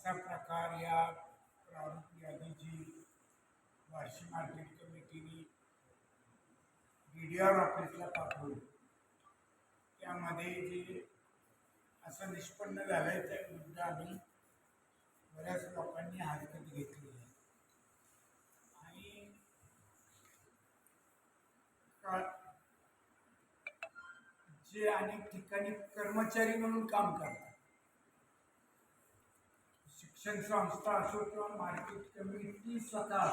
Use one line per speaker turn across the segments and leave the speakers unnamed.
असा प्रकार या प्रारूप यादीची वार्षिक मार्केट कमिटीने डी डी आर ऑफिसला पाठवली. त्यामध्ये जे असं निष्पन्न झालं आहे त्या विरुद्ध आम्ही बऱ्याच लोकांनी हरकत घेतली आहे. आणि जे अनेक ठिकाणी कर्मचारी म्हणून काम करतात. शिक्षण संस्था असो किंवा मार्केट कमिटी स्वतः.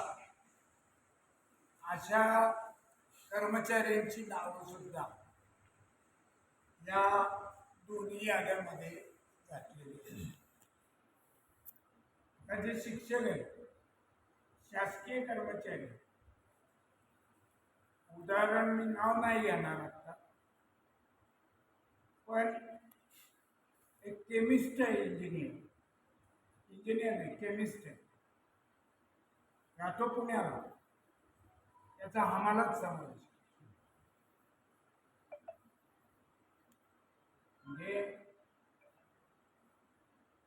अशा कर्मचाऱ्यांची नावं सुद्धा या दोन्ही याद्यामध्ये घातलेली आहे आता जे शिक्षक आहेत. शासकीय कर्मचारी उदाहरण मी नाव नाही घेणार आता. पण एक केमिस्ट आहे इंजिनियर. इंजिनियर नाही केमिस्ट आहे. राहतो पुण्याला. त्याचा आम्हालाच समज म्हणजे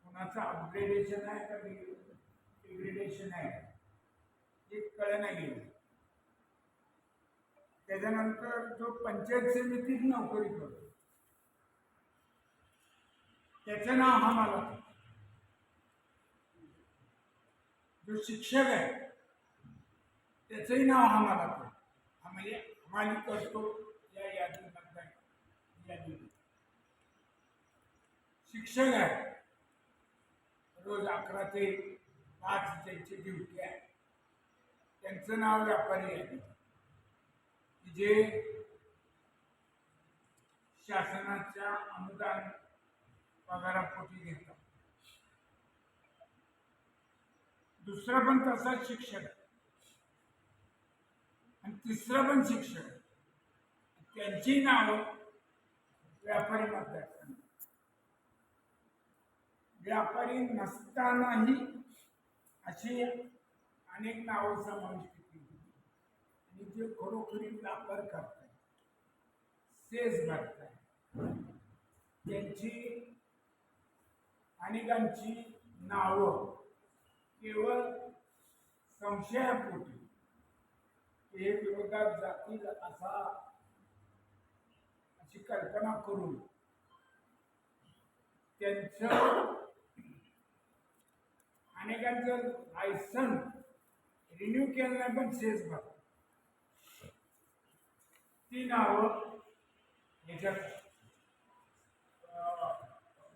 कुणाचं अपग्रेडेशन आहे का डिग्रेडेशन आहे? हे नाही गेलं त्याच्यानंतर जो पंचायत समितीत नोकरी करतो. त्याचं नाव हा मला जो शिक्षक आहे त्याचंही नाव हा मला हा म्हणजे असतो करतो या यादीमधला यादी शिक्षक आहे रोज अकरा ते पाच त्यांची ड्युटी आहे त्यांचं नाव व्यापारी आहे. की जे शासनाच्या अनुदान पगारापोटी घेतात. दुसरा पण तसाच शिक्षक आहे. आणि तिसरा पण शिक्षक त्यांची नावं व्यापारी मतदारसंघ व्यापारी नसतानाही अशी अनेक नावं समाविष्ट केली. आणि जे खरोखरी व्यापार करतात सेस भरतात त्यांची अनेकांची नावं केवळ संशयापोटी हे विरोधात जातील असा अशी कल्पना करून त्यांचं अनेकांचं लायसन रिन्यू केलं नाही पण सेस भर. ती नावं याच्यात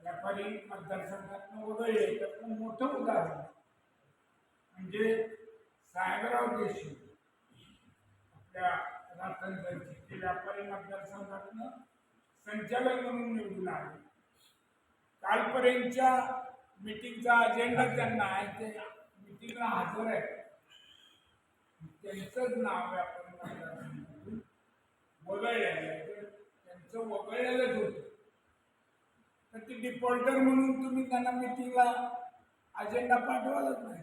व्यापारी मतदारसंघातून वगळले तर मोठं उदाहरण म्हणजे साहेबराव देशमुख आपल्या राखणदारचे ते व्यापारी मतदारसंघातनं संचालक म्हणून निवडून आले. कालपर्यंतच्या मिटिंगचा अजेंडा त्यांना आहे ते मिटिंगला हजर आहे त्यांचंच नाव व्यापारी मतदारसंघातून वगळलेलं आहे. त्यांचं वगळलेलंच होतं. तर ते डिफॉल्टर म्हणून तुम्ही त्यांना मिटिंगला अजेंडा पाठवायलाच नाही.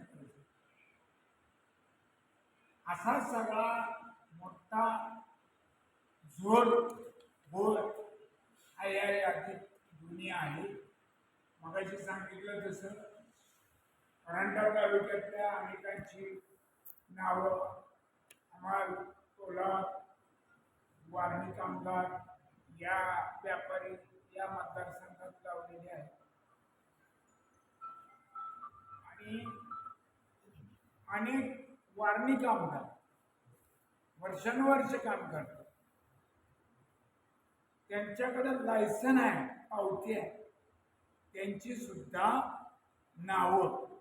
असा सगळा मोठा जोर बोल हा या यादीत दुनिया आहे. मगाशी सांगितलं तसं. परांडा तालुक्यातल्या अनेकांची नावं हमाल टोला वारणी कामगार या व्यापारी या मतदारसंघात लावलेली आहेत. आणि अनेक वारणी काम करतात वर्षानुवर्ष काम करतात त्यांच्याकडे लायसन आहे पावती आहे. त्यांची सुद्धा नावं.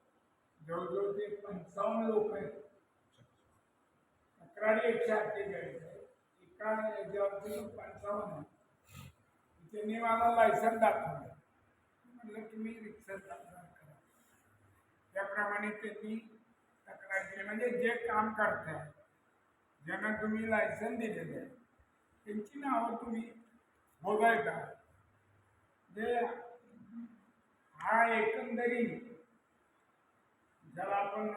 जवळजवळ ते पंचावन्न लोक आहेत. तक्रारी एकशे अठ्ठेचाळीस आहे एका याच्यावरती पंचावन्न आहे. त्यांनी मला लायसन दाखवलं. म्हटलं तुम्ही रिक्षा दाखवा त्याप्रमाणे त्यांनी तक्रार म्हणजे जे काम करताय ज्यांना तुम्ही लायसन दिलेलं आहे त्यांची नावं तुम्ही बघायचा जे हा एकंदरीत ज्याला आपण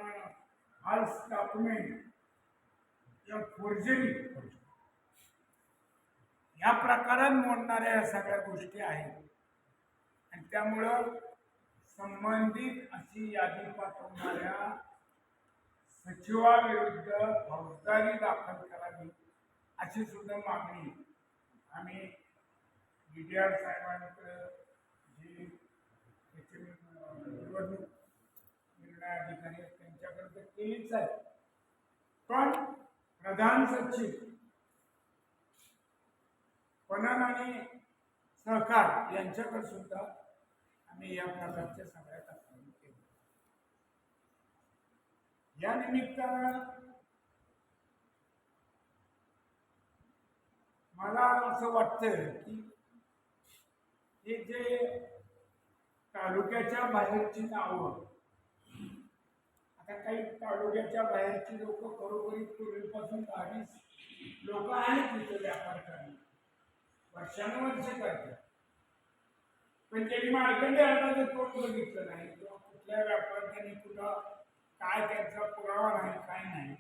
हाल्स डॉक्युमेंट किंवा फोर्जरी या प्रकारात मोडणाऱ्या या सगळ्या गोष्टी आहेत. आणि त्यामुळं संबंधित अशी यादी पाठवणाऱ्या सचिवाविरुद्ध फौजदारी दाखल करावी अशी सुद्धा मागणी आम्ही डी डी आर साहेबांकडं जी निवडणूक निर्णय अधिकारी आहेत त्यांच्याकडे तर केलीच आहे. पण प्रधान सचिव पणन आणि सहकार यांच्याकडे सुद्धा आम्ही या प्रकारच्या सगळ्या तक्रारी केल्या या निमित्तानं मला असं वाटतं की हे जे तालुक्याच्या बाहेरची नावं आता काही तालुक्याच्या बाहेरची लोक खरोखरी पूर्वीपासून काही लोक आहेत तिथे व्यापार करणे वर्षानुवर्ष करतात. पण त्यांनी मार्कंडे अर्जाचं तोंड बघितलं नाही? किंवा कुठल्या व्यापार काय त्यांचा पुरावा नाही काय नाही.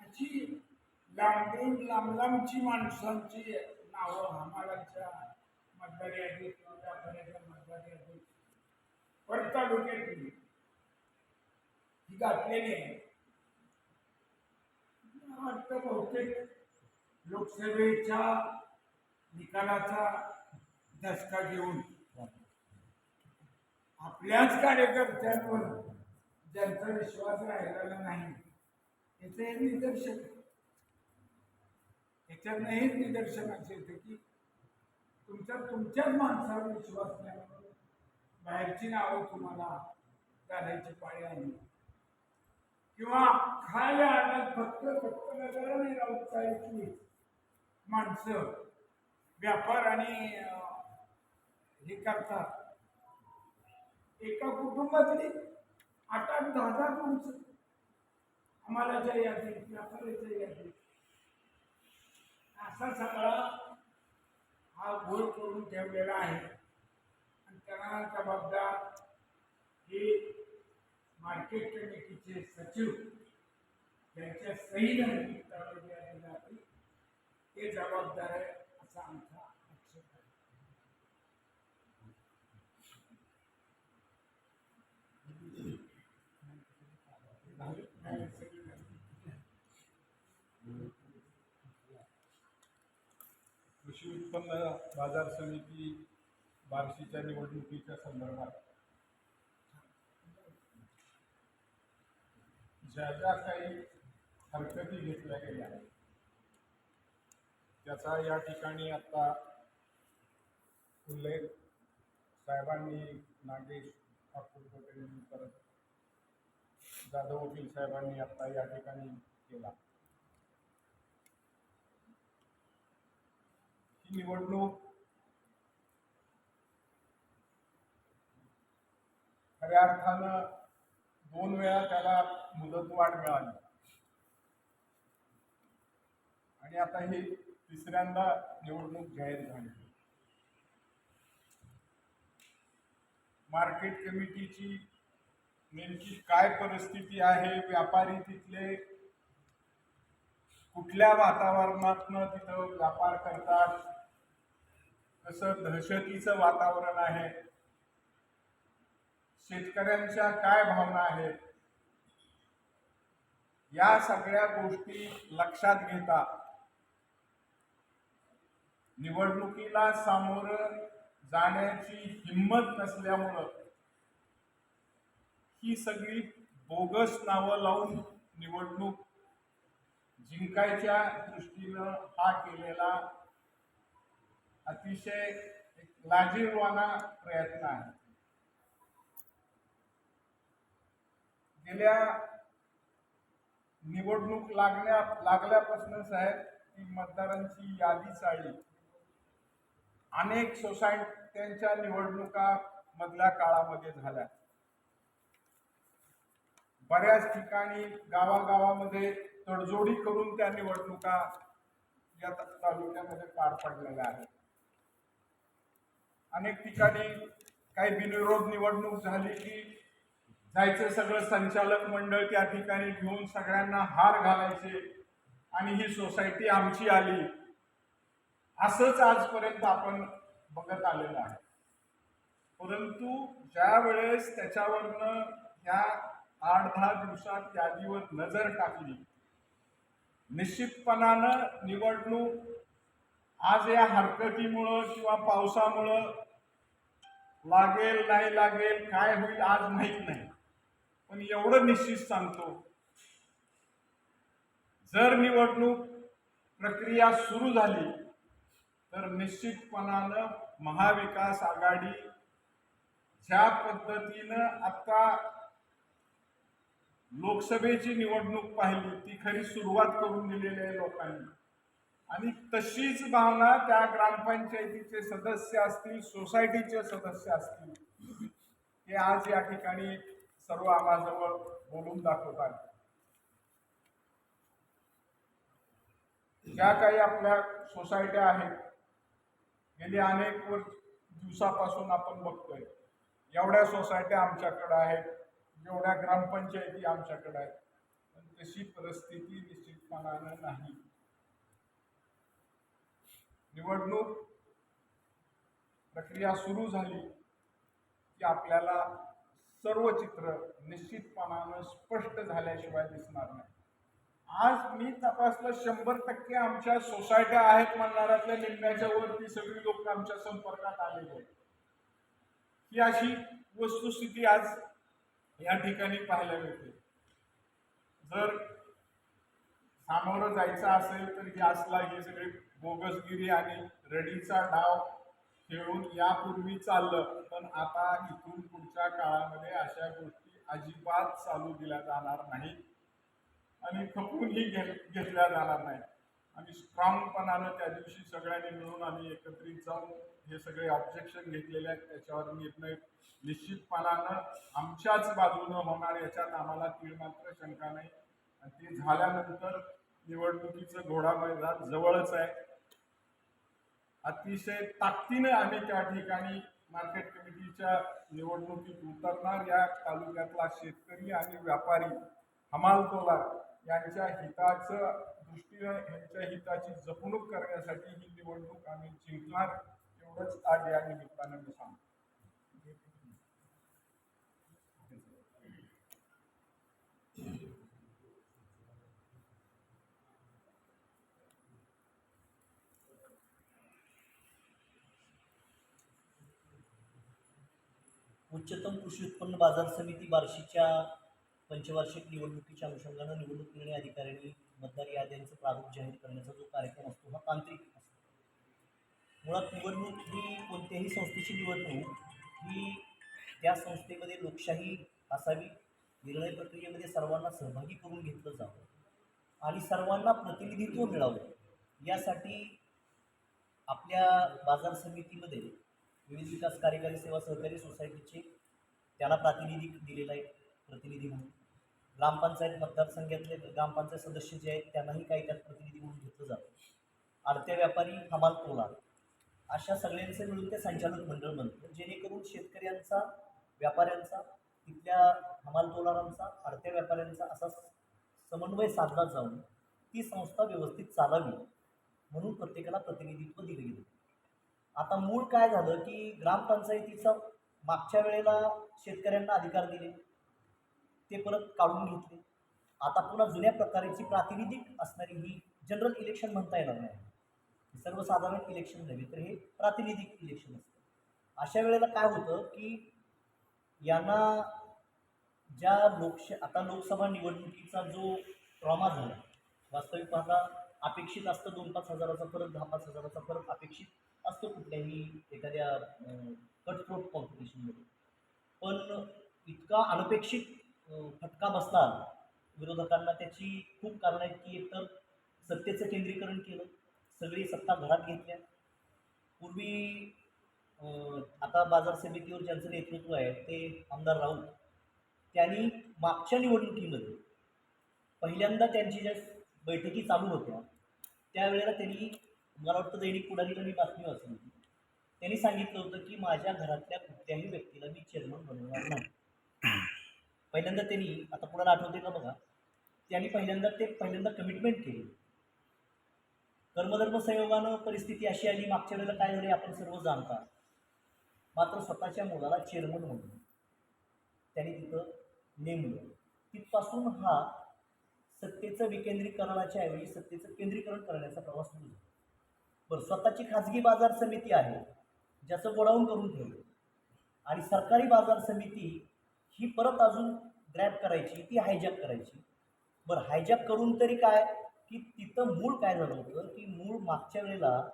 अशी लांबून लांब लांबची माणसांची नावं हमालाच्या मतदार यादीत मोठ्या मतदार यादीत. परत तालुक्यातली ही घातलेली आहे. वाटतं बहुतेक लोकसभेच्या निकालाचा दसका घेऊन. आपल्याच कार्यकर्त्यांवर ज्यांचा विश्वास राहिलेला नाही याचं हे निदर्शक याच्यातनं हेच निदर्शन असे येतं की तुमचा तुमच्याच माणसावर विश्वास नाही. बाहेरची नावं तुम्हाला घालायची पाळी आली किंवा खायला आणत फक्त फक्त नगर उत्साहाची माणसं व्यापार आणि हे करतात. एका कुटुंबातली आठ आठ दहा दहा माणसं आम्हाला ज्या यादीत जय यादीत असा सगळा हा घोळ करून ठेवलेला आहे. आणि त्यांना जबाबदार हे मार्केट कमिटीचे सचिव यांच्या सहीनं नाही ते जबाबदार आहे असा आमचा आक्षेप आहे
कृषी उत्पन्न बाजार समिती बार्शीच्या निवडणुकीच्या संदर्भात ज्या ज्या काही हरकती घेतल्या गेल्या त्याचा या ठिकाणी आता उल्लेख साहेबांनी नागेश ठाकूर पटेल परत जाधव वकील साहेबांनी आता या ठिकाणी केला. ही निवडणूक. खऱ्या अर्थानं दोन वेळा त्याला मुदतवाढ मिळाली. आणि आता ही तिसऱ्यांदा निवडणूक जाहीर झाली. मार्केट कमिटीची नेमकी काय परिस्थिती आहे? व्यापारी तिथले कुठल्या वातावरणातनं तिथं व्यापार करतात? कसं दहशतीचं वातावरण आहे. शेतकऱ्यांच्या काय भावना आहेत? या सगळ्या गोष्टी लक्षात घेता. निवडणुकीला सामोरं जाण्याची हिंमत नसल्यामुळं ही सगळी बोगस नावं लावून निवडणूक जिंकायच्या दृष्टीनं हा केलेला अतिशय एक लाजीरवाना प्रयत्न आहे. गेल्या निवडणूक लागल्या लागल्यापासून साहेब ती मतदारांची यादी चाळली. अनेक सोसायट्यांच्या निवडणुका मधल्या काळामध्ये झाल्या. बऱ्याच ठिकाणी गावागावामध्ये तडजोडी करून त्या निवडणुका या तालुक्यामध्ये पार पडलेल्या आहेत. अनेक ठिकाणी काही बिनविरोध निवडणूक झाली की जायचं सगळं संचालक मंडळ त्या ठिकाणी घेऊन सगळ्यांना हार घालायचे आणि ही सोसायटी आमची आली. असंच आजपर्यंत आपण बघत आलेलं आहे. परंतु ज्या वेळेस त्याच्यावरनं ह्या आठ दहा दिवसात यादीवर नजर टाकली निश्चितपणानं निवडणूक आज या हरकतीमुळं किंवा पावसामुळं लागेल नाही लागेल काय होईल आज माहीत नाही. पण एवढं निश्चित सांगतो जर निवडणूक प्रक्रिया सुरू झाली तर निश्चितपणानं महाविकास आघाडी ज्या पद्धतीनं आता लोकसभेची निवडणूक पाहिली ती खरी सुरुवात करून दिलेली आहे लोकांनी. आणि तशीच भावना त्या ग्रामपंचायतीचे सदस्य असतील सोसायटीचे सदस्य असतील. हे आज या ठिकाणी सर्व आम्हाजवळ बोलून दाखवतात ज्या काही आपल्या सोसायट्या आहेत गेली अनेक वर्ष दिवसापासून आपण बघतोय एवढ्या सोसायट्या आमच्याकडे आहेत एवढ्या ग्रामपंचायती आमच्याकडे आहेत पण तशी परिस्थिती निश्चितपणानं नाही. निवडणूक प्रक्रिया सुरू झाली की आपल्याला सर्व चित्र निश्चितपणानं स्पष्ट झाल्याशिवाय दिसणार नाही. आज मी तपासलं शंभर टक्के आमच्या सोसायट्या आहेत म्हणणाऱ्यातल्या निम्म्याच्या वरती सगळी लोक आमच्या संपर्कात आलेली आहेत. ही अशी वस्तुस्थिती आज या ठिकाणी पाहायला मिळते. जर सामोरं जायचं असेल तर गॅसला हे सगळे बोगसगिरी आणि रडीचा डाव खेळून यापूर्वी चाललं. पण आता इथून पुढच्या काळामध्ये अशा गोष्टी अजिबात चालू दिल्या जाणार नाहीत. आणि खपूनही घे घेतल्या जाणार नाही आणि स्ट्रॉंगपणानं त्या दिवशी सगळ्यांनी मिळून आम्ही एकत्रित जाऊन हे सगळे ऑब्जेक्शन घेतलेले आहेत. त्याच्यावर निर्णय निश्चितपणानं आमच्याच बाजूनं होणार. याच्यात आम्हाला तीळ मात्र शंका नाही. आणि ते झाल्यानंतर निवडणुकीचं घोडा मैदान जवळच आहे. अतिशय ताकदीनं आम्ही त्या ठिकाणी मार्केट कमिटीच्या निवडणुकीत उतरणार. या तालुक्यातला शेतकरी आणि व्यापारी हमालतोलार यांच्या हिताचं दृष्टीनं यांच्या हिताची जपणूक करण्यासाठी ही निवडणूक आम्ही जिंकणार एवढंच आज या निमित्तानं मी सांगतो.
उच्चतम कृषी उत्पन्न बाजार समिती बार्शीच्या पंचवार्षिक निवडणुकीच्या अनुषंगानं निवडणूक निर्णय अधिकाऱ्यांनी मतदार याद्यांचं प्रारूप जाहीर करण्याचा जो कार्यक्रम असतो हा तांत्रिक असतो. मुळात निवडणूक ही कोणत्याही संस्थेची निवडणूक ही त्या संस्थेमध्ये लोकशाही असावी निर्णय प्रक्रियेमध्ये सर्वांना सहभागी करून घेतलं जावं आणि सर्वांना प्रतिनिधित्व मिळावं यासाठी आपल्या बाजार समितीमध्ये विविध विकास कार्यकारी सेवा सहकारी सोसायटीचे त्याला प्रातिनिधी दिलेला आहे प्रतिनिधी म्हणून. ग्रामपंचायत मतदारसंघातले ग्रामपंचायत सदस्य जे आहेत त्यांनाही काही त्यात प्रतिनिधी म्हणून घेतलं जातं. आडत्या व्यापारी हमाल तोला अशा सगळ्यांचे मिळून ते संचालक मंडळ बनतं. जेणेकरून शेतकऱ्यांचा व्यापाऱ्यांचा तिथल्या हमाल तोलारांचा आडत्या व्यापाऱ्यांचा असा समन्वय साधला जाऊन ती संस्था व्यवस्थित चालावी म्हणून प्रत्येकाला प्रतिनिधित्व दिलं गेलं. आता मूळ काय झालं की ग्रामपंचायतीचा मागच्या वेळेला शेतकऱ्यांना अधिकार दिले. ते परत काढून घेतले. आता पुन्हा जुन्या प्रकारची प्रातिनिधिक असणारी ही जनरल इलेक्शन म्हणता येणार नाही. सर्वसाधारण इलेक्शन नव्हे तर हे प्रातिनिधिक इलेक्शन असतं. अशा वेळेला काय होतं की यांना ज्या लोकश आता लोकसभा निवडणुकीचा जो ट्रॉमा झाला वास्तविक पाहता अपेक्षित असतं दोन पाच हजाराचा फरक दहा पाच हजाराचा फरक अपेक्षित असतो कुठल्याही एखाद्या कटथ्रोट कॉम्पिटिशनमध्ये पण इतका अनपेक्षित फटका बसला विरोधकांना त्याची खूप कारणं आहेत की एकतर सत्तेचं केंद्रीकरण केलं सगळी सत्ता घरात घेतल्या. पूर्वी आता बाजार समितीवर ज्यांचं नेतृत्व आहे ते आमदार राऊत त्यांनी मागच्या निवडणुकीमध्ये पहिल्यांदा त्यांची ज्या बैठकी चालू होत्या त्यावेळेला त्यांनी मला वाटतं दैनिक पुढारीला मी बातमी वाचली होती त्यांनी सांगितलं होतं की माझ्या घरातल्या कुठल्याही व्यक्तीला मी चेअरमन बनवणार नाही. पहिल्यांदा त्यांनी आता कुणाला आठवते का बघा? त्यांनी पहिल्यांदा ते पहिल्यांदा कमिटमेंट केली. कर्मधर्म संयोगानं परिस्थिती अशी आली मागच्या वेळेला काय झाली आपण सर्व जाणता. मात्र स्वतःच्या मुलाला चेअरमन म्हणून त्यांनी तिथं नेमलं. तिथपासून हा सत्तेचं विकेंद्रीकरणाच्या ऐवजी सत्तेचं केंद्रीकरण करण्याचा प्रवास सुरू झाला. बरं स्वतःची खाजगी बाजार समिती आहे. ज्याचं गोडाऊन करून ठेवलं. आणि सरकारी बाजार समिती ही परत अजून ग्रॅप करायची ती हायजॅक करायची. बरं हायजॅक करून तरी काय? की तिथं मूळ काय झालं होतं? की मूळ मागच्या वेळेला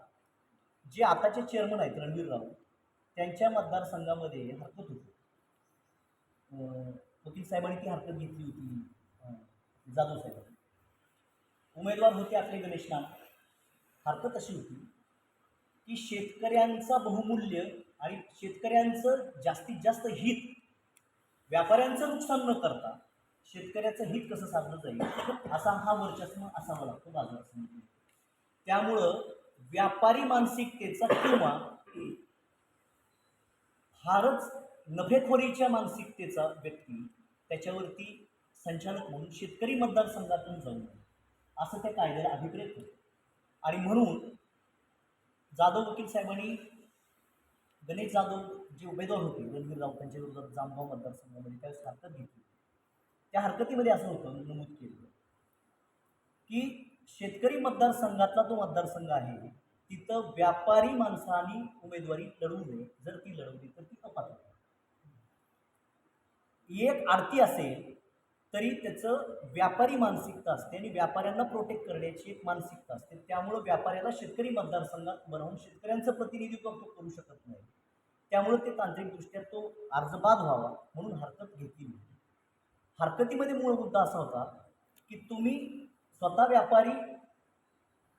जे आताचे चेअरमन आहेत रणवीर राऊत त्यांच्या मतदारसंघामध्ये हरकत होती. वकील साहेबांनी ती हरकत घेतली होती जाधव साहेबांनी. उमेदवार होते आपले गणेश नाम. हरकत अशी होती की शेतकऱ्यांचा बहुमूल्य आणि शेतकऱ्यांचं जास्तीत जास्त हित. व्यापाऱ्यांचं नुकसान न करता शेतकऱ्याचं हित कसं साधलं जाईल असा हा वर्चस्व असावा लागतो बाजार समिती त्यामुळं व्यापारी मानसिकतेचा किंवा फारच नफेखोरीच्या मानसिकतेचा व्यक्ती त्याच्यावरती संचालक म्हणून शेतकरी मतदारसंघातून जाऊ नये असं त्या कायद्याला अभिप्रेत होतं आणि म्हणून जाधव वकील साहेबांनी गणेश जाधव जे उमेदवार होते रणवीर राऊतांच्या विरोधात जामगाव मतदारसंघामध्ये त्यावेळेस हरकत घेतली. त्या हरकतीमध्ये असं होतं नमूद केलं की शेतकरी मतदारसंघातला तो मतदारसंघ आहे तिथं व्यापारी माणसांनी उमेदवारी लढवू नये. जर ती लढवली तर ती अपात्र एक आरती असेल तरी त्याचं व्यापारी मानसिकता असते आणि व्यापाऱ्यांना प्रोटेक्ट करण्याची एक मानसिकता असते. त्यामुळं व्यापाऱ्याला शेतकरी मतदारसंघात बनवून शेतकऱ्यांचं प्रतिनिधित्व तो करू शकत नाही. त्यामुळं ते तांत्रिकदृष्ट्या तो अर्जबाद व्हावा म्हणून हरकत घेतली. होती हरकतीमध्ये मूळ मुद्दा असा होता की तुम्ही स्वतः व्यापारी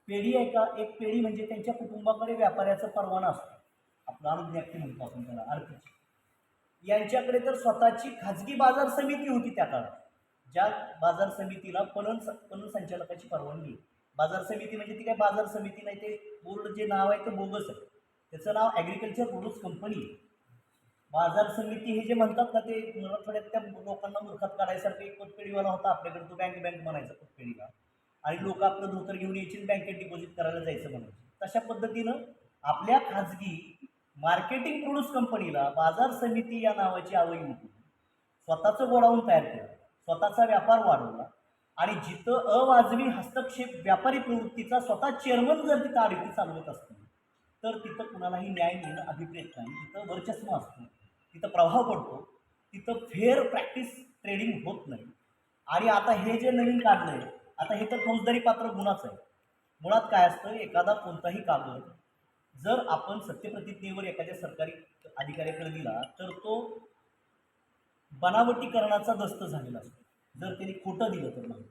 पेढी आहे का? एक पेढी म्हणजे त्यांच्या कुटुंबाकडे व्यापाऱ्याचा परवाना असतो. आपला अनुज्ञप्ती म्हणतो आपण त्याला आरतीची. यांच्याकडे तर स्वतःची खाजगी बाजार समिती होती त्या काळात. ज्या बाजार समितीला पणन पणन संचालकाची परवानगी बाजार समिती म्हणजे ती काय बाजार समिती नाही ते बोर्ड जे नाव आहे ते बोगस आहे. त्याचं नाव ॲग्रिकल्चर प्रोड्यूस कंपनी आहे. बाजार समिती हे जे म्हणतात ना ते मराठवाड्यात त्या लोकांना मूर्खात काढायसारखं एक पतपेढीवाला होता आपल्याकडे तो बँक बँक म्हणायचा पतपेढीला. आणि लोक आपलं धोतर घेऊन यायची बँकेत डिपॉझिट करायला जायचं म्हणायचं. तशा पद्धतीनं आपल्या खाजगी मार्केटिंग प्रोड्यूस कंपनीला बाजार समिती या नावाची आवई होती. स्वतःचं गोडाऊन तयार केलं. स्वतःचा व्यापार वाढवला. आणि जिथं अवाजवी हस्तक्षेप व्यापारी प्रवृत्तीचा स्वतः चेअरमन जर तिथं आडीती चालवत असतील तर तिथं कुणालाही न्याय मिळणं अभिप्रेत नाही. तिथं वर्चस्व असतं तिथं प्रभाव पडतो तिथं फेअर प्रॅक्टिस ट्रेडिंग होत नाही. आणि आता हे जे नवीन काढलं आहे आता हे तर फौजदारी पात्र गुन्हाच आहे. मुळात काय असतं एखादा कोणताही कागद जर आपण सत्यप्रतिज्ञेवर एखाद्या सरकारी अधिकाऱ्याकडे दिला तर तो बनावटीकरणाचा दस्त झालेला असतो. जर त्यांनी खोटं दिलं तर नाही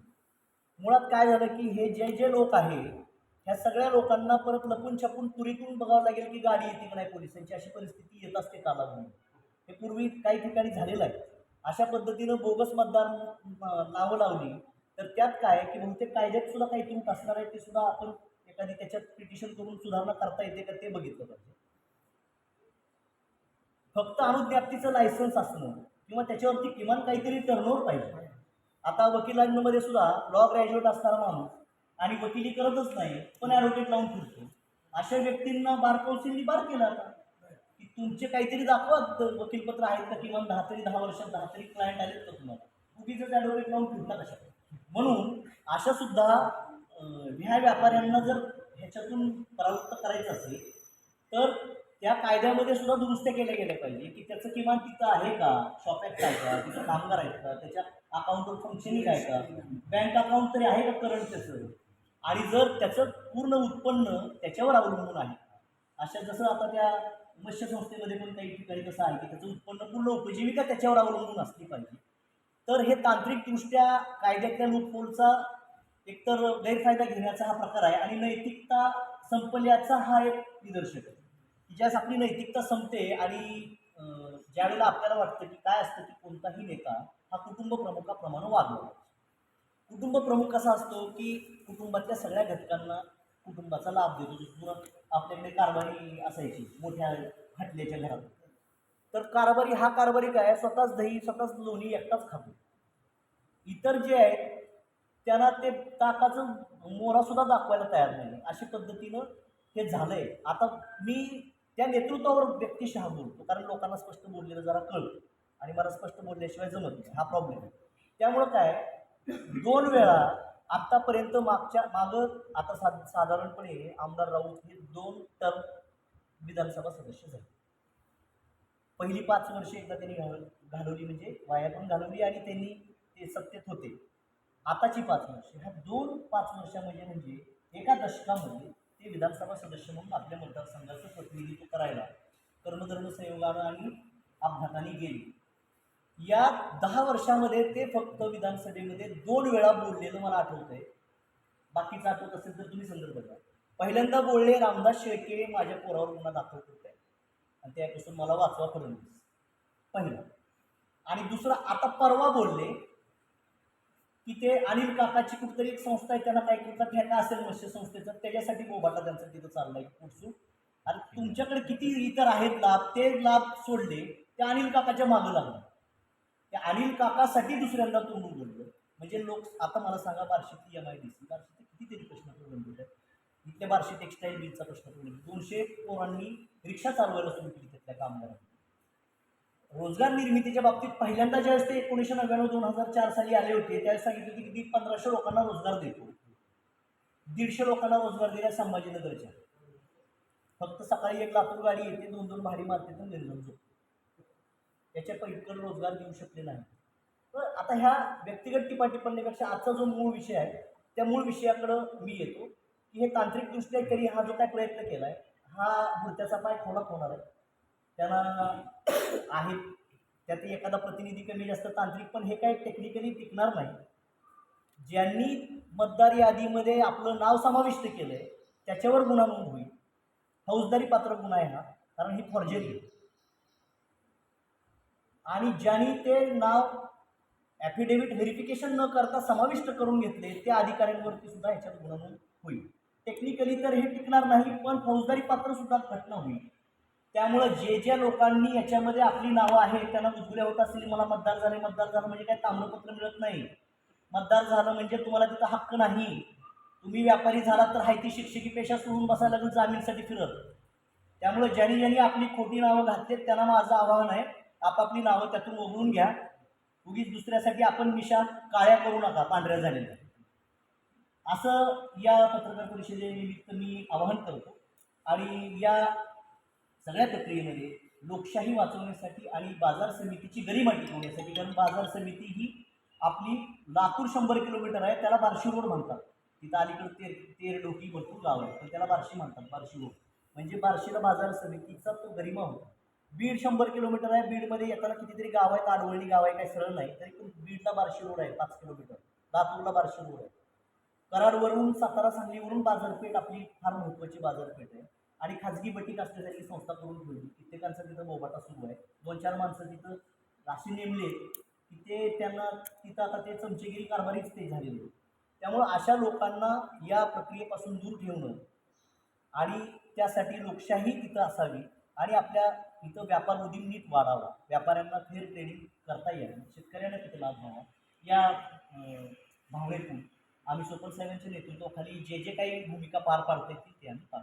मुळात काय झालं की हे जे जे लोक आहे ह्या सगळ्या लोकांना परत लपून छपून तुरीतून बघावं लागेल की गाडी येते की नाही पोलिसांची अशी परिस्थिती येत असते कालावधी हे पूर्वी काही ठिकाणी झालेलं आहे. अशा पद्धतीनं बोगस मतदार नावं लावली तर त्यात काय की बहुतेक कायद्यात सुद्धा काही त्रुट असणार आहे ते सुद्धा आपण एखादी त्याच्यात पिटिशन करून सुधारणा करता येते का ते बघितलं पाहिजे. फक्त अनुज्ञाप्तीचं लायसन्स असणं किंवा त्याच्यावरती किमान काहीतरी टर्नओव्हर पाहिजे. आता वकिलांमध्ये सुद्धा लॉ ग्रॅज्युएट असणारा माणूस आणि वकिली करतच नाही पण ॲडव्होकेट लावून फिरतो. अशा व्यक्तींना बार कौन्सिलनी बार केला आता. की तुमचे काहीतरी दाखवा वकीलपत्र आहेत का किमान दहा तरी दहा वर्षात दहा तरी क्लायंट आलेत का तुम्हाला? उगीच ॲडव्होकेट लावून फिरता कशा? म्हणून अशा सुद्धा ह्या व्यापाऱ्यांना जर ह्याच्यातून परावृत्त करायचं असेल तर त्या कायद्यामध्ये सुद्धा दुरुस्त्या केल्या गेल्या पाहिजे की त्याचं किमान तिथं आहे का? शॉप ॲक्ट आहे का? तिथं कामगार आहेत का? त्याच्या अकाउंटवर फंक्शनिंग आहे का? बँक अकाउंट तरी आहे का करंट त्याचं? आणि जर त्याचं पूर्ण उत्पन्न त्याच्यावर अवलंबून आहे अशा जसं आता त्या मत्स्य संस्थेमध्ये पण काही ठिकाणी कसं आहे की त्याचं उत्पन्न पूर्ण उपजीविका त्याच्यावर अवलंबून असली पाहिजे. तर हे तांत्रिकदृष्ट्या कायद्यातल्या लूपहोलचा एकतर गैरफायदा घेण्याचा हा प्रकार आहे आणि नैतिकता संपल्याचा हा एक निदर्शक आहे. ज्यास आपली नैतिकता संपते आणि ज्यावेळेला आपल्याला वाटतं की काय असतं की कोणताही नेता हा कुटुंब प्रमुखाप्रमाणे वागला कुटुंब प्रमुख कसा असतो की कुटुंबातल्या सगळ्या घटकांना कुटुंबाचा लाभ देतो जसं आपल्याकडे कारभारी असायची मोठ्या खटल्याच्या घरात. तर कारभारी हा कारभारी काय स्वतःच दही स्वतःच लोणी एकटाच खातो. इतर जे आहेत त्यांना ते ताकाचं मोरासुद्धा दाखवायला तयार नाही. अशा पद्धतीनं हे झालंय. आता मी त्या नेतृत्वावर व्यक्तिशः बोलतो. कारण लोकांना स्पष्ट बोललेलं जरा कळतं आणि मला स्पष्ट बोलल्याशिवाय जमत नाही. हा प्रॉब्लेम आहे. त्यामुळं काय दोन वेळा आत्तापर्यंत मागच्या मागं आता सा साधारणपणे आमदार राऊत हे दोन टर्म विधानसभा सदस्य झाले. पहिली पाच वर्षे एकदा त्यांनी घाल घालवली म्हणजे वाया पण घालवली आणि त्यांनी ते सत्तेत होते. आताची पाच वर्षे. ह्या दोन पाच वर्षामध्ये म्हणजे एका दशकामध्ये ते विधानसभा सदस्य म्हणून आपल्या मतदारसंघाचं प्रतिनिधित्व करायला कर्मधर्म संयोगानं आणि अपघाताने गेली. या दहा वर्षामध्ये ते फक्त विधानसभेमध्ये दोन वेळा बोललेलं मला आठवत आहे बाकीचं आठवत असेल तर तुम्ही संदर्भ द्या. पहिल्यांदा बोलले रामदास शेळके माझ्या पोरावर गुन्हा दाखल आहे आणि त्यापासून मला वाचवा फडणवीस. पहिला. आणि दुसरा आता परवा बोलले की ते अनिल काकाची कुठतरी एक संस्था आहे त्यांना काही कुठला ठेका असेल मत्स्य संस्थेचा त्याच्यासाठी बोबाटा त्यांचा तिथं चाललाय पुढसून आणि तुमच्याकडे किती इतर आहेत लाभ ते लाभ सोडले ते अनिल काकाच्या मागं लागलं. त्या अनिल काकासाठी दुसऱ्यांदा तोंडून बोललं. म्हणजे लोक आता मला सांगा बार्शीतली एम आय डी सी बार्शीत कितीतरी प्रश्न प्रलंबित आहेत इथल्या बार्शी टेक्स्टाईल मिलचा प्रश्न प्रलंबित दोनशे पोरांनी रिक्षा चालवायला सुरू केली तिथल्या कामगारांनी. रोजगार निर्मितीच्या बाबतीत पहिल्यांदा ज्यावेळेस ते एकोणीसशे नव्याण्णव दोन हजार चार साली आले होते त्यावेळेस सांगितलं होतं की मी पंधराशे लोकांना रोजगार देतो. दीडशे लोकांना रोजगार दिला संभाजीनगरच्या. फक्त सकाळी एक लातूर गाडी येते दोन दोन भाडी मारते तर निर्जन याच्या त्याच्या पलीकडे रोजगार देऊ शकले नाही. तर आता ह्या व्यक्तिगत टिपाटिपणीपेक्षा आजचा जो मूळ विषय आहे त्या मूळ विषयाकडं मी येतो. की हे तांत्रिकदृष्ट्या तरी हा जो काय प्रयत्न केला आहे हा मृत्याचा पाय खोलात होणार आहे. त्यांना आहेत. त्यात एखादा प्रतिनिधी कमी जास्त तांत्रिक पण हे काय टेक्निकली टिकणार नाही. ज्यांनी मतदार यादीमध्ये आपलं नाव समाविष्ट केलं आहे त्याच्यावर गुन्हा नोंद होईल. फौजदारी पात्र गुन्हा आहे हा कारण ही फॉर्जरी आहे. आणि ज्यांनी ते नाव ॲफिडेव्हिट व्हेरिफिकेशन न करता समाविष्ट करून घेतले त्या अधिकाऱ्यांवरती सुद्धा ह्याच्यात गुन्हा नोंद होईल. टेक्निकली तर हे टिकणार नाही पण फौजदारी पात्र सुद्धा घटना होईल. त्यामुळं जे ज्या लोकांनी याच्यामध्ये आपली नावं आहेत त्यांना उजगुल्या होत असतील मला मतदार झाले मतदार झालं म्हणजे काय ताम्रपत्र मिळत नाही. मतदार झालं म्हणजे तुम्हाला तिथं हक्क नाही. तुम्ही व्यापारी झालात तर हायती शिक्षकी पेशा सोडून बसायला लागेल जामीनसाठी फिरत. त्यामुळे ज्यांनी ज्यांनी आपली खोटी नावं घातलीत त्यांना माझं आवाहन आहे आपापली नावं त्यातून वगळून घ्या. उगीच दुसऱ्यासाठी आपण मिशा काळ्या करू नका पांढऱ्या झालेल्या. असं या पत्रकार परिषदेनिमित्त मी आवाहन करतो. आणि या सगळ्या प्रक्रियेमध्ये लोकशाही वाचवण्यासाठी आणि बाजार समितीची गरिमा टिकवण्यासाठी कारण बाजार समिती ही आपली लातूर शंभर किलोमीटर आहे त्याला बार्शी रोड म्हणतात. तिथं अलीकडे तेर तेर डोकी भरपूर गाव आहे पण त्याला बार्शी म्हणतात बार्शी रोड. म्हणजे बार्शीला बाजार समितीचा तो गरिमा होता. बीड शंभर किलोमीटर आहे बीडमध्ये येताना कितीतरी गाव आहेत आडवळणी गाव आहे काही सरळ नाही तरी पण बीडला बार्शी रोड आहे पाच किलोमीटर. लातूरला बार्शी रोड आहे. कराडवरून सातारा सांगलीवरून बाजारपेठ आपली फार महत्त्वाची बाजारपेठ आहे. आणि खाजगी बटीक असल्यासारखी संस्था करून ठेवली. कित्येकांचा तिथं बोबाटा सुरू आहे. दोन चार माणसं तिथं अशी नेमले की ते त्यांना तिथं आता ते चमचेगिरी कारभारीच ते झालेले. त्यामुळं अशा लोकांना या प्रक्रियेपासून दूर ठेवणं आणि त्यासाठी लोकशाही तिथं असावी आणि आपल्या इथं व्यापार उद्योग नीट वाढावा. व्यापाऱ्यांना फेअर ट्रेडिंग करता यावी. शेतकऱ्यांना तिथं लाभ व्हावा? या भावनेतून आम्ही स्वपन साहेबांच्या नेतृत्वाखाली जे जे काही भूमिका पार पाडते ती ते आम्ही पार